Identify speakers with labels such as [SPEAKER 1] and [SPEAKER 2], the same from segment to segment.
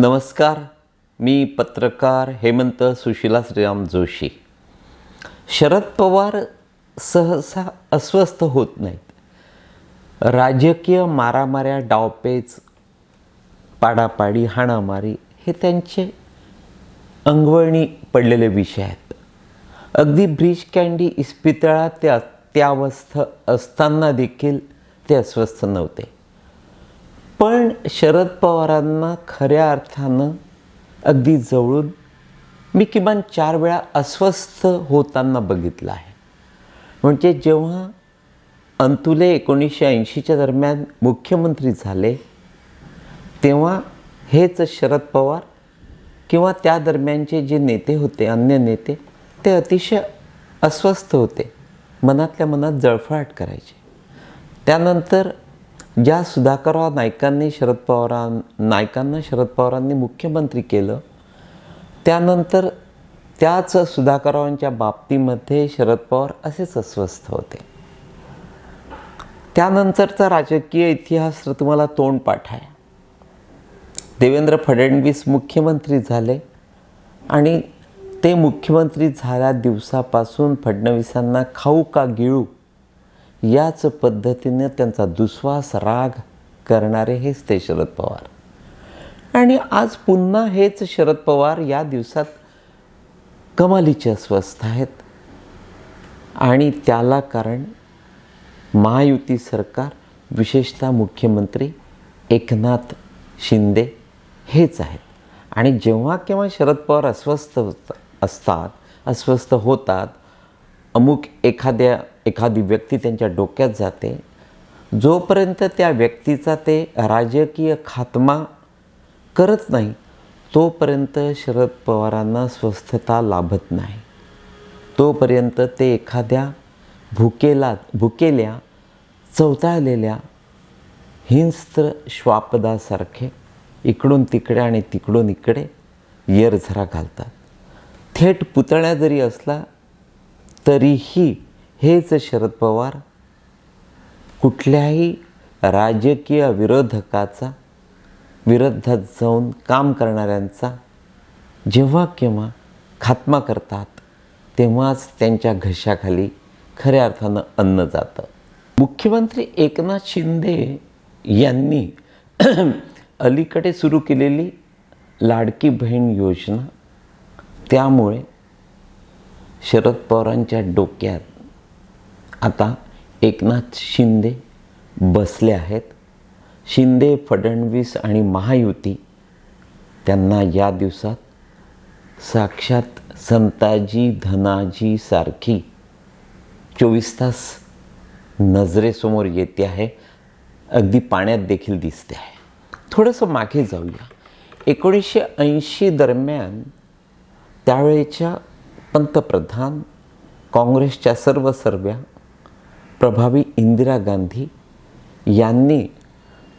[SPEAKER 1] नमस्कार मी पत्रकार हेमंत सुशिला श्रीराम जोशी. शरद पवार सहसा अस्वस्थ होत नाहीत. राजकीय मारामाऱ्या डावपेच पाडापाडी हाणामारी हे त्यांचे अंगवळणी पडलेले विषय आहेत. अगदी ब्रिज कँडी इस्पितळात ते अत्यावस्थ असताना देखील ते अस्वस्थ नव्हते. पण शरद पवारांना खऱ्या अर्थानं अगदी जवळून मी किमान चार वेळा अस्वस्थ होताना बघितलं आहे. म्हणजे जेव्हा अंतुले एकोणीसशे ऐंशीच्या दरम्यान मुख्यमंत्री झाले तेव्हा हेच शरद पवार किंवा त्या दरम्यानचे जे नेते होते अन्य नेते ते अतिशय अस्वस्थ होते मनातल्या मनात जळफळाट करायचे. त्यानंतर ज्या सुधाकरराव नाईकांनी शरद पवारां नायकांना शरद पवारांनी मुख्यमंत्री केलं त्यानंतर त्याच सुधाकररावांच्या बाबतीमध्ये शरद पवार असेच अस्वस्थ होते. त्यानंतरचा राजकीय इतिहास तर तुम्हाला तोंडपाठ आहे. देवेंद्र फडणवीस मुख्यमंत्री झाले आणि ते मुख्यमंत्री झाल्या दिवसापासून फडणवीसांना खाऊ का गिळू याच पद्धतीने त्यांचा दुस्वास राग करणारे हेच ते शरद पवार. आणि आज पुन्हा हेच शरद पवार या दिवसात कमालीचे अस्वस्थ आहेत. आणि त्याला कारण महायुती सरकार विशेषतः मुख्यमंत्री एकनाथ शिंदे हेच आहेत. आणि जेव्हा केव्हा शरद पवार अस्वस्थ असतात अस्वस्थ होतात अमुक एखाद्या एखादी व्यक्ती त्यांच्या डोक्यात जाते जोपर्यंत त्या व्यक्तीचा ते राजकीय खात्मा करत नाही तोपर्यंत शरद पवारांना स्वस्थता लाभत नाही. तोपर्यंत ते एखाद्या भुकेला भुकेल्या चवताळलेल्या हिंस्त्र श्वापदासारखे इकडून तिकडे आणि तिकडून इकडे येरझरा घालतात. थेट पुतळ्या जरी असला तरीही हेच शरद पवार कुठल्याही राजकीय विरोधकाचा विरोधात जाऊन काम करणाऱ्यांचा जेव्हा केव्हा खात्मा करतात तेव्हाच त्यांच्या घशाखाली खऱ्या अर्थानं अन्न जातं. मुख्यमंत्री एकनाथ शिंदे यांनी अलीकडे सुरू केलेली लाडकी बहीण योजना त्यामुळे शरद पवारांच्या डोक्यात आता एकनाथ शिंदे बसले आहेत. शिंदे फडणवीस आणि महायुती त्यांना या दिवसात साक्षात संताजी धनाजी सारखी चोवीस तास नजरेसमोर येते आहे. अगदी पाण्यात देखील दिसते आहे. थोडंसं मागे जाऊया. एकोणीसशे ऐंशी दरम्यान त्यावेळेच्या पंतप्रधान काँग्रेसच्या सर्व सर्व्या प्रभावी इंदिरा गांधी यांनी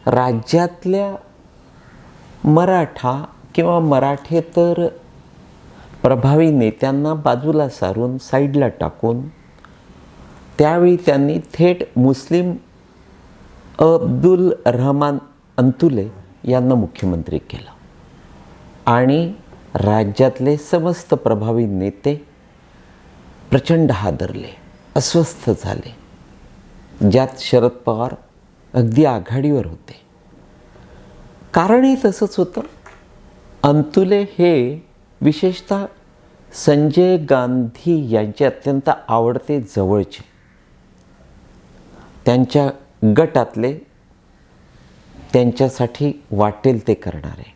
[SPEAKER 1] राज्यातल्या मराठा किंवा मराठेतर प्रभावी नेत्यांना बाजूला सारून साईडला टाकून त्यावेळी त्यांनी थेट मुस्लिम अब्दुल रहमान अंतुले यांना मुख्यमंत्री केलं. आणि राज्यातले समस्त प्रभावी नेते प्रचंड हादरले अस्वस्थ झाले. ज्यात शरद पवार अगदी आघाडीवर होते. कारणही तसंच होतं. अंतुले हे विशेषतः संजय गांधी यांचे अत्यंत आवडते जवळचे. त्यांच्या गटातले त्यांच्यासाठी वाटेल ते करणारे.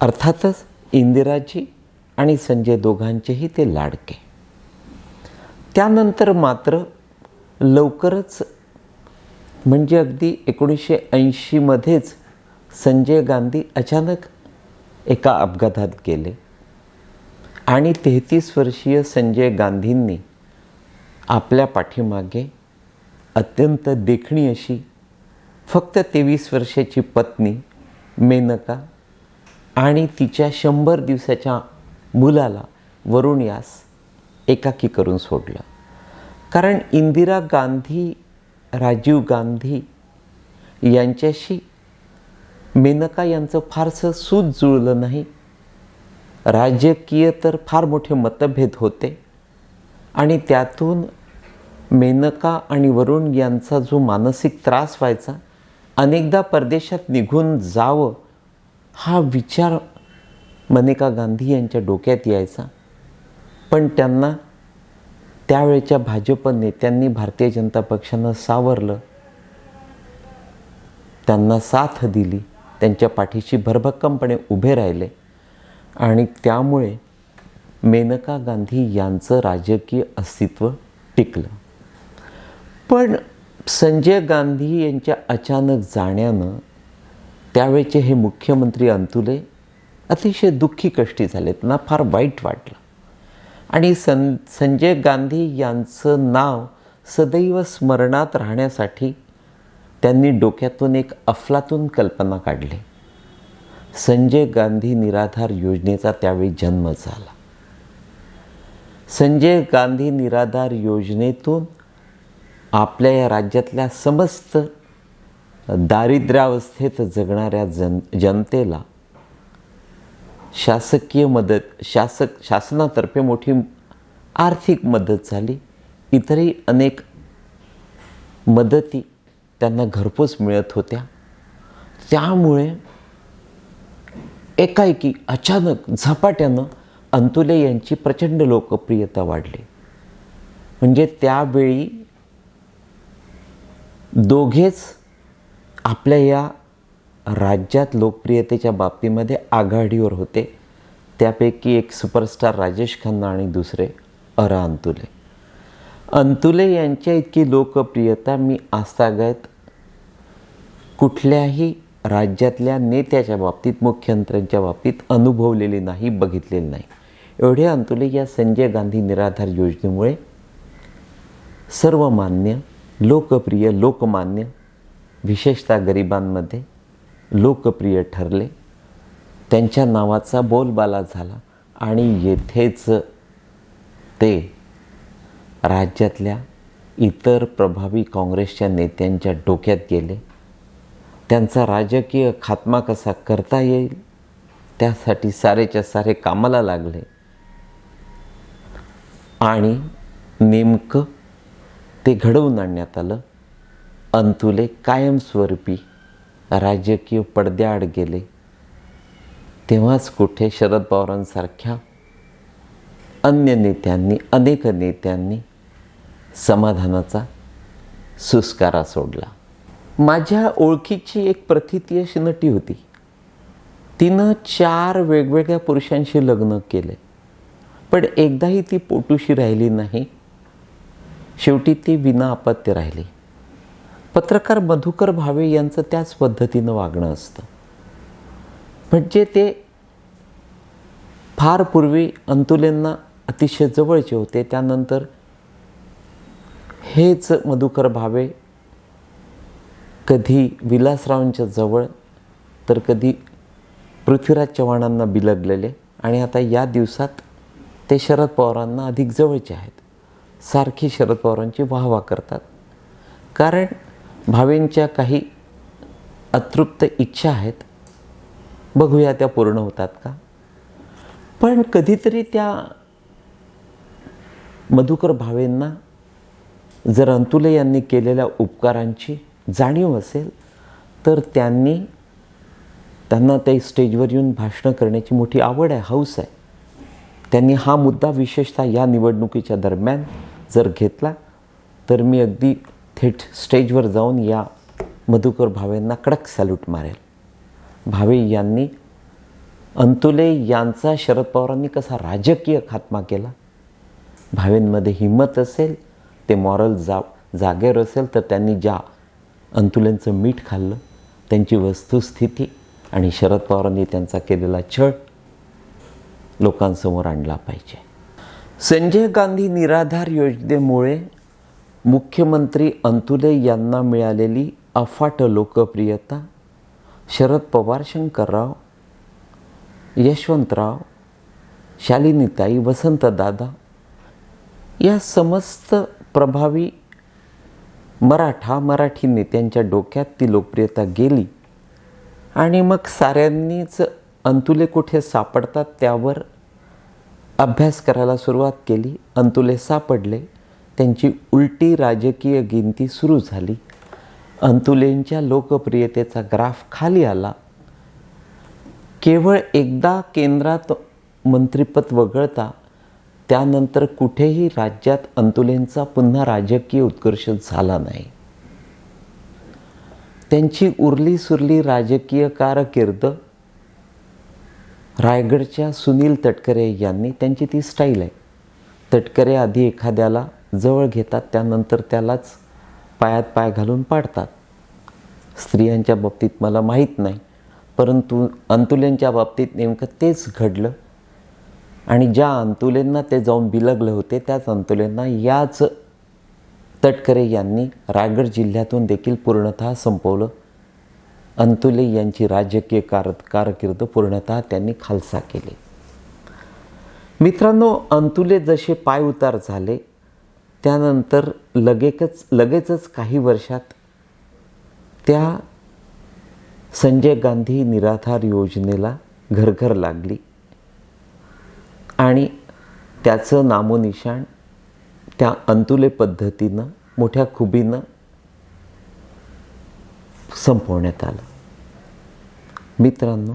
[SPEAKER 1] अर्थातच इंदिराजी आणि संजय दोघांचेही ते लाडके. त्यानंतर मात्र लवकरच म्हणजे अगदी एकोणीसशे ऐंशीमध्येच संजय गांधी अचानक एका अपघातात गेले. आणि तेहतीस वर्षीय संजय गांधींनी आपल्या पाठीमागे अत्यंत देखणी अशी फक्त तेवीस वर्षाची पत्नी मेनका आणि तिच्या शंभर दिवसाच्या मुलाला वरुण यास एकाकी करून सोडलं. कारण इंदिरा गांधी राजीव गांधी यांच्याशी मेनका यांचं फारसं सूत जुळलं नाही. राजकीय तर फार मोठे मतभेद होते. आणि त्यातून मेनका आणि वरुण यांचा जो मानसिक त्रास व्हायचा अनेकदा परदेशात निघून जावं हा विचार मनेका गांधी यांच्या डोक्यात यायचा. पण त्यांना त्यावेळच्या भाजप नेत्यांनी भारतीय जनता पक्षानं सावरलं. त्यांना साथ दिली. त्यांच्या पाठीशी भरभक्कमपणे उभे राहिले. आणि त्यामुळे मेनका गांधी यांचं राजकीय अस्तित्व टिकलं. पण संजय गांधी यांच्या अचानक जाण्यानं त्यावेळचे हे मुख्यमंत्री अंतुले अतिशय दुःखी कष्टी झाले त्यांना फार वाईट वाटलं. आणि सं संजय गांधी यांचं नाव सदैव स्मरणात राहण्यासाठी त्यांनी डोक्यातून एक अफलातून कल्पना काढली. संजय गांधी निराधार योजनेचा त्यावेळी जन्म झाला. संजय गांधी निराधार योजनेतून आपल्या या राज्यातल्या समस्त दारिद्र्यावस्थेत जगणाऱ्या जन जनतेला शासकीय मदत शासक शासनातर्फे मोठी आर्थिक मदत झाली. इतरही अनेक मदती त्यांना घरपोच मिळत होत्या. त्यामुळे एकाएकी अचानक झपाट्यानं अंतुले यांची प्रचंड लोकप्रियता वाढली. म्हणजे त्यावेळी दोघेच आपल्या या राज्यात लोकप्रियतेच्या बाबतीमध्ये आघाडीवर होते. त्यापैकी एक सुपरस्टार राजेश खन्ना आणि दुसरे अरा अंतुले. अंतुले यांच्या इतकी लोकप्रियता मी आजतागत कुठल्याही राज्यातल्या नेत्याच्या बाबतीत मुख्यमंत्र्यांच्या बाबतीत अनुभवलेली नाही बघितलेली नाही. एवढे अंतुले या संजय गांधी निराधार योजनेमुळे सर्वमान्य लोकप्रिय लोकमान्य विशेषतः गरिबांमध्ये लोकप्रिय ठरले. त्यांच्या नावाचा बोलबाला झाला आणि येथेच ते राज्यातल्या इतर प्रभावी काँग्रेसच्या नेत्यांच्या डोक्यात गेले. त्यांचा राजकीय खात्मा कसा करता येईल? त्यासाठी सारेच्या सारे कामाला लागले. आणि नेमकं ते घडवून आणण्यात आलं. अंतुले कायमस्वरूपी राजकीय पडद्याआड गेले. तेव्हाच कुठे शरद पवारांसारख्या अन्य नेत्यांनी अनेक नेत्यांनी समाधानाचा सुस्कारा सोडला. माझ्या ओळखीची एक प्रथिती नटी होती. तिनं चार वेगवेगळ्या पुरुषांशी लग्न केले. पण एकदाही ती पोटूशी राहिली नाही. शेवटी ती विना अपत्य राहिली. पत्रकार मधुकर भावे यांचं त्याच पद्धतीनं वागणं असतं. म्हणजे ते फार पूर्वी अंतुलेंना अतिशय जवळचे होते. त्यानंतर हेच मधुकर भावे कधी विलासरावांच्या जवळ तर कधी पृथ्वीराज चव्हाणांना बिलगलेले आणि आता या दिवसात ते शरद पवारांना अधिक जवळचे आहेत. सारखी शरद पवारांची वाहवा करतात. कारण भावेंच्या काही अतृप्त इच्छा आहेत. बघूया त्या पूर्ण होतात का? पण कधीतरी त्या मधुकर भावेंना जर अंतुले यांनी केलेल्या उपकारांची जाणीव असेल तर त्यांनी त्यांना त्या स्टेजवर येऊन भाषणं करण्याची मोठी आवड आहे हौस आहे. त्यांनी हा मुद्दा विशेषतः या निवडणुकीच्या दरम्यान जर घेतला तर मी अगदी थेट स्टेजवर जाऊन या मधुकर भावेंना कडक सॅल्यूट मारेल. भावे यांनी अंतुले यांचा शरद पवारांनी कसा राजकीय खात्मा केला? भावेंमध्ये हिंमत असेल ते मॉरल जा जागेवर असेल तर त्यांनी ज्या अंतुलेंचं मीठ खाल्लं त्यांची वस्तुस्थिती आणि शरद पवारांनी त्यांचा केलेला छळ लोकांसमोर आणला पाहिजे. संजय गांधी निराधार योजनेमुळे मुख्यमंत्री अंतुले यांना मिळालेली अफाट लोकप्रियता शरद पवार शंकरराव यशवंतराव शालिनीताई वसंतदादा या समस्त प्रभावी मराठा मराठी नेत्यांच्या डोक्यात ती लोकप्रियता गेली आणि मग साऱ्यांनीच अंतुले कुठे सापडतात त्यावर अभ्यास करायला सुरुवात केली. अंतुले सापडले. त्यांची उलटी राजकीय गिनती सुरू झाली. अंतुलेंच्या लोकप्रियतेचा ग्राफ खाली आला. केवळ एकदा केंद्रात मंत्रिपद वगळता त्यानंतर कुठेही राज्यात अंतुलेंचा पुन्हा राजकीय उत्कर्ष झाला नाही. त्यांची उरली सुरली राजकीय कारकीर्द रायगडच्या सुनील तटकरे यांनी त्यांची ती स्टाईल आहे. तटकरे आधी एखाद्याला जवळ घेतात त्यानंतर त्यालाच पायात पाय घालून पाडतात. स्त्रियांच्या बाबतीत मला माहीत नाही परंतु अंतुलेंच्या बाबतीत नेमकं तेच घडलं. आणि ज्या अंतुलेंना ते जाऊन बिलगले होते त्याच अंतुलेंना याच तटकरे यांनी रायगड जिल्ह्यातून देखील पूर्णतः संपवलं. अंतुले यांची राजकीय कार कारकीर्द पूर्णतः त्यांनी खालसा केली. मित्रांनो अंतुले जसे पाय उतार झाले त्यानंतर लगेकच लगेचच काही वर्षात त्या संजय गांधी निराधार योजनेला घरघर लागली. आणि त्याचं नामोनिशाण त्या अंतुले पद्धतीनं मोठ्या खुबीनं संपवण्यात आलं. मित्रांनो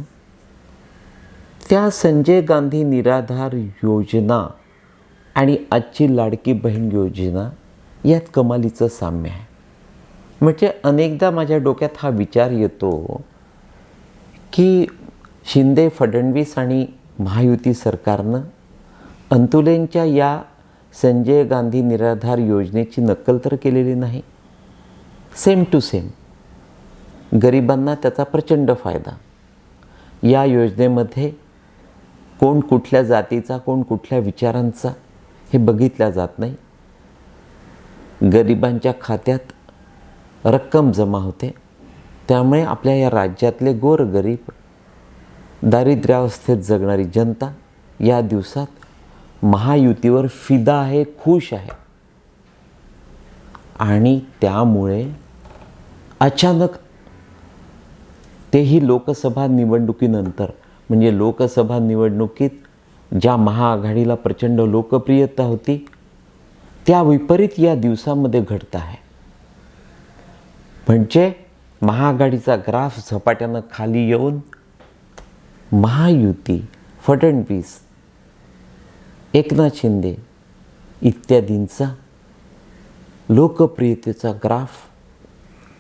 [SPEAKER 1] त्या संजय गांधी निराधार योजना आणि आजची लाडकी बहीण योजना यात कमालीचं साम्य आहे. म्हणजे अनेकदा माझ्या डोक्यात हा विचार येतो की शिंदे फडणवीस आणि महायुती सरकारनं अंतुलेंच्या या संजय गांधी निराधार योजनेची नक्कल तर केलेली नाही. सेम टू सेम गरिबांना त्याचा प्रचंड फायदा. या योजनेमध्ये कोण कुठल्या जातीचा कोण कुठल्या विचारांचा हे बघितल्या जात नाही. गरिबांच्या खात्यात रक्कम जमा होते. त्यामुळे आपल्या या राज्यातले गोरगरीब दारिद्र्यावस्थेत जगणारी जनता या दिवसात महायुतीवर फिदा आहे खुश आहे. आणि त्यामुळे अचानक तेही लोकसभा निवडणुकीनंतर म्हणजे लोकसभा निवडणुकीत ज्या महाआघाडीला प्रचंड लोकप्रियता होती त्या विपरीत या दिवसामध्ये घडत आहे. म्हणजे महाआघाडीचा ग्राफ झपाट्यानं खाली येऊन महायुती फडणवीस एकनाथ शिंदे इत्यादींचा लोकप्रियतेचा ग्राफ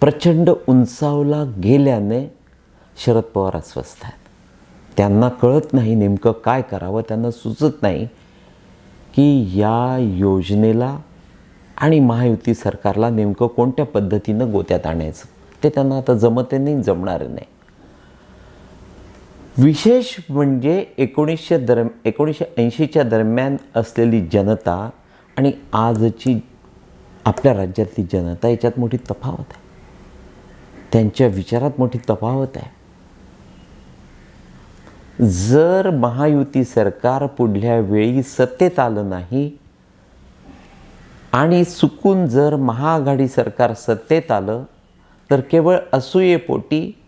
[SPEAKER 1] प्रचंड उंचावला गेल्याने शरद पवार अस्वस्थ आहेत. त्यांना कळत नाही नेमकं काय करावं त्यांना सुचत नाही की या योजनेला आणि महायुती सरकारला नेमकं कोणत्या पद्धतीनं गोत्यात आणायचं. ते त्यांना आता जमते नाही जमणार नाही. विशेष म्हणजे एकोणीसशे दरम एकोणीसशे ऐंशीच्या दरम्यान असलेली जनता आणि आजची आपल्या राज्यातली जनता याच्यात मोठी तफावत आहे. त्यांच्या विचारात मोठी तफावत आहे. जर महायुती सरकार पुढल्या वेळी सत्तेत आलं नाही आणि चुकून जर महाआघाडी सरकार सत्तेत आलं तर केवळ असूयेपोटी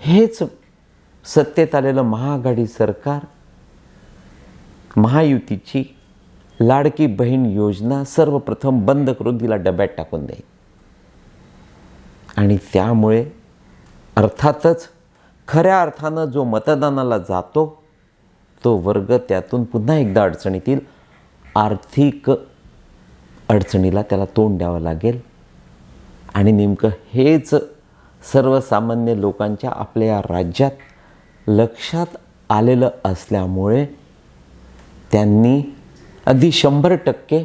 [SPEAKER 1] हेच सत्तेत आलेलं महाआघाडी सरकार महायुतीची लाडकी बहीण योजना सर्वप्रथम बंद करून तिला डब्यात टाकून देईल. आणि त्यामुळे अर्थातच खऱ्या अर्थानं जो मतदानाला जातो तो वर्ग त्यातून पुन्हा एकदा अडचणीतील आर्थिक अडचणीला त्याला तोंड द्यावं लागेल. आणि नेमकं हेच सर्वसामान्य लोकांच्या आपल्या या राज्यात लक्षात आलेलं असल्यामुळे त्यांनी अगदी शंभर टक्के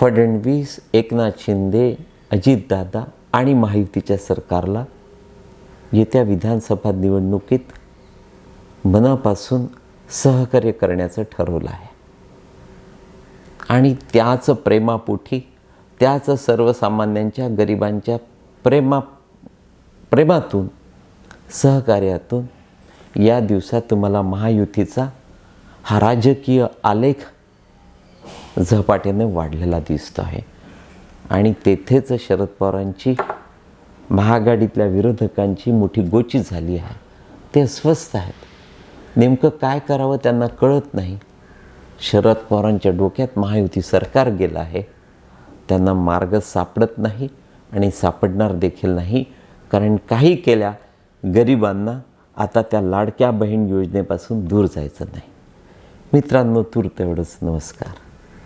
[SPEAKER 1] फडणवीस एकनाथ शिंदे अजितदादा आणि महायुतीच्या सरकारला येत्या विधानसभा निवडणुकीत मनापासून सहकार्य करण्याचं ठरवलं आहे. आणि त्याच प्रेमापोटी त्याच सर्वसामान्यांच्या गरिबांच्या प्रेमा प्रेमातून सहकार्यातून या दिवसात तुम्हाला महायुतीचा हा राजकीय आलेख झपाट्याने वाढलेला दिसतो आहे आणि तेथेच शरद पवारांची महाआघाडीतल्या विरोधकांची मोठी गोची झाली आहे. ते अस्वस्थ आहेत. नेमकं काय करावं त्यांना कळत नाही. शरद पवारांच्या डोक्यात महायुती सरकार गेलं आहे. त्यांना मार्ग सापडत नाही आणि सापडणार देखील नाही. कारण काही केल्या गरिबांना आता त्या लाडक्या बहीण योजनेपासून दूर जायचं नाही. मित्रांनो तूर्त एवढंच. नमस्कार.